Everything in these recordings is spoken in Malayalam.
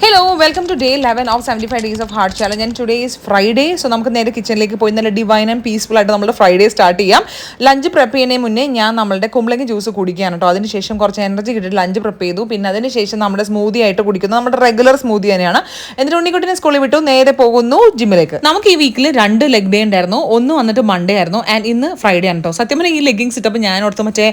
Hello welcome to day eleven of seventy five days of hard challenge and today is Friday so നമുക്ക് നേരെ കിച്ചണിലേക്ക് പോയി നല്ല ഡിവൈൻ ആൻഡ് പീസ്ഫുൾ ആയിട്ട് നമ്മുടെ ഫ്രൈഡേ സ്റ്റാർട്ട് ചെയ്യാം. ലഞ്ച് പ്രിപ്പ് ചെയ്യുന്നതിന് മുന്നേ ഞാൻ നമ്മുടെ കുമ്പളങ്ങ ജ്യൂസ് കുടിക്കുകയാണ് കേട്ടോ അതിനുശേഷം കുറച്ച് എനർജി കിട്ടിയിട്ട് ലഞ്ച് പ്രിപ്പ് ചെയ്തു. പിന്നെ അതിനുശേഷം നമ്മുടെ സ്മൂതി ആയിട്ട് കുടിക്കുന്നത് നമ്മുടെ റെഗുലർ സ്മൂതി തന്നെയാണ്. എന്നിട്ട് ഉണ്ണിക്കുട്ടിനെ സ്കൂളിൽ വിട്ടു. നേരെ പോകുന്നു ജിമ്മിലേക്ക് നമുക്ക് ഈ വീക്കിൽ രണ്ട് ലെഗ് ഡേ ഉണ്ടായിരുന്നു. ഒന്ന് വന്നിട്ട് മൺഡേ ആയിരുന്നു. ആൻഡ് ഇന്ന് ഫ്രൈഡേ ആണ് കേട്ടോ സത്യം പറഞ്ഞാൽ ഈ ലെഗിങ്സ് ഇട്ടപ്പോൾ ഞാൻ ഓർത്ത് മറ്റേ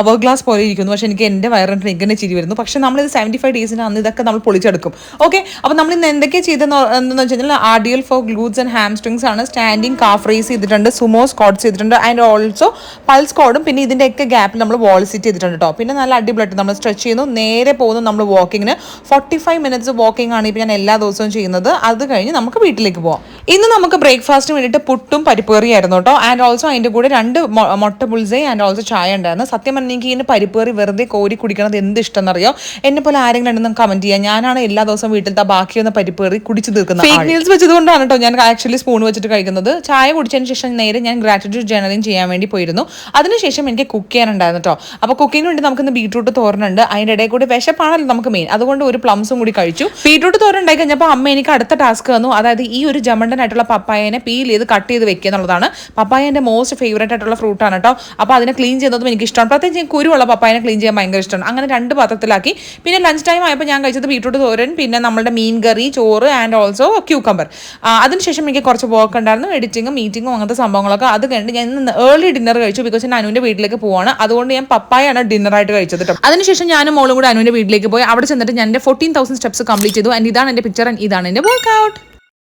അവർ ഗ്ലാസ് പോലെ ഇരിക്കുന്നു. പക്ഷേ എനിക്ക് എന്റെ വയറിന് ഇങ്ങനെ ചിരി വരുന്നു. പക്ഷേ നമ്മളിത് സെവന്റി ഫൈവ് ഡേയ്സിന് അന്ന് ഇതൊക്കെ നമ്മൾ പൊളിച്ചെടുക്കും. ഓക്കെ അപ്പോൾ നമ്മൾ ഇന്ന് എന്തൊക്കെ ചെയ്തെന്ന് എന്താണെന്ന് വെച്ച് കഴിഞ്ഞാൽ RDL for glutes and hamstrings ആണ്. സ്റ്റാൻഡിങ് കാഫ് റേസ് ചെയ്തിട്ടുണ്ട് സുമോ സ്കോട്ട്സ് ചെയ്തിട്ടുണ്ട് ആൻഡ് ഓൾസോ പൾസ് കോഡും പിന്നെ ഇതിന്റെയൊക്കെ ഗ്യാപ്പിൽ നമ്മൾ വോൾ സിറ്റ് ചെയ്തിട്ടുണ്ട് കേട്ടോ പിന്നെ നല്ല അടിപൊളിയായിട്ട് നമ്മൾ സ്ട്രെച്ച് ചെയ്യുന്നു. നേരെ പോകുന്നു നമ്മൾ വാക്കിങ്ങിന് ഫോർട്ടി ഫൈവ് മിനിറ്റ്സ് വാക്കിംഗ് ആണ് ഇപ്പോൾ ഞാൻ എല്ലാ ദിവസവും ചെയ്യുന്നത്. അത് കഴിഞ്ഞ് നമുക്ക് വീട്ടിലേക്ക് പോവാം. ഇന്ന് നമുക്ക് ബ്രേക്ക്ഫാസ്റ്റിന് വേണ്ടിയിട്ട് പുട്ടും പരിപ്പ് കറിയായിരുന്നു കേട്ടോ. ആൻഡ് ഓൾസോ അതിന്റെ കൂടെ രണ്ട് മുട്ട പുൾസേ ആൻഡ് ഓൾസോ ചായ ഉണ്ടായിരുന്നു. സത്യം പറഞ്ഞാൽ എനിക്ക് പരിപ്പ് കറി വെറുതെ കോരി കുടിക്കണത് എന്ത് ഇഷ്ടം എന്നറിയോ എന്നെ പോലെ ആരെങ്കിലും ഉണ്ടെന്ന് കമന്റ് ചെയ്യാം. ഞാനാണ് എല്ലാ ദിവസവും വീട്ടിലത്തെ ബാക്കി വന്ന പരിപ്പ് കറി കുടിച്ചു തീർക്കുന്നത് ഫേക്ക് മീൽസ് വെച്ചതുകൊണ്ടാണ് കേട്ടോ ഞാൻ ആക്ച്വലി സ്പൂൺ വെച്ചിട്ട് കഴിക്കുന്നത്. ചായ കുടിച്ചതിന് ശേഷം നേരെ ഞാൻ ഗ്രാറ്റിറ്റ്യൂഡ് ജേണലിങ് ചെയ്യാൻ വേണ്ടി പോയിരുന്നു. അതിനുശേഷം എനിക്ക് കുക്ക് ചെയ്യാനുണ്ടായിരുന്നു കേട്ടോ. അപ്പോൾ കുക്കിങ്ങിന് വേണ്ടി നമുക്കിന്ന് ബീട്രൂട്ട് തോരനുണ്ട്. അതിന്റെ ഇടയിൽ കൂടി വിശപ്പാണല്ലോ നമുക്ക് മെയിൻ അതുകൊണ്ട് ഒരു പ്ലംസും കൂടി കഴിച്ചു. ബീട്രൂട്ട് തോരൻ ഉണ്ടായി കഴിഞ്ഞപ്പോൾ അമ്മ എനിക്ക് അടുത്ത ടാസ്ക് തന്നു. അതായത് ഈ ഒരു ജമണ്ടനായിട്ടുള്ള പപ്പായനെ പീൽ ചെയ്ത് കട്ട് ചെയ്ത് വെക്കുക എന്നുള്ളതാണ്. പപ്പായ എന്റെ മോസ്റ്റ് ഫേവറേറ്റ് ആയിട്ടുള്ള ഫ്രൂട്ടാണ് കേട്ടോ അപ്പോൾ അതിനെ ക്ലീൻ ചെയ്യുന്നതും എനിക്ക് ഇഷ്ടമാണ് പ്രത്യേകിച്ച് കുരുവുള്ള പപ്പായനെ ക്ലീൻ ചെയ്യാൻ ഭയങ്കര ഇഷ്ടമാണ്. അങ്ങനെ രണ്ട് പാത്രത്തിലാക്കി. പിന്നെ ലഞ്ച് ടൈം ആയപ്പോൾ ഞാൻ കഴിച്ചത് ബീട്രൂട്ട് തോരൻ പിന്നെ നമ്മുടെ മീൻ കറി ചോറ് ആൻഡ് ഓൾസോ ക്യൂക്കമ്പർ അതിനുശേഷം എനിക്ക് കുറച്ച് വർക്ക് ഉണ്ടായിരുന്നു. എഡിറ്റിങ്ങും മീറ്റിങ്ങും അങ്ങനത്തെ സംഭവങ്ങളൊക്കെ അത് കഴിഞ്ഞ് ഞാൻ ഇന്ന് ഏർലി ഡിന്നർ കഴിച്ചു ബിക്കോസ് ഞാൻ അനുവിന്റെ വീട്ടിലേക്ക് പോവാണ്. അതുകൊണ്ട് ഞാൻ പപ്പായാണ് ഡിന്നറായിട്ട് കഴിച്ചത് കേട്ടോ അതിനുശേഷം ഞാനും മോളും കൂടെ അനുവിന്റെ വീട്ടിലേക്ക് പോയി. അവിടെ ചെന്നിട്ട് ഞാൻ എന്റെ ഫോർട്ടീൻ തൗസൻഡ് സ്റ്റെപ്സ് കംപ്ലീറ്റ് ചെയ്തു. ആൻഡ് ഇതാണ് എന്റെ പിക്ചർ ആൻഡ് ഇതാണ് എന്റെ വർക്കൗട്ട്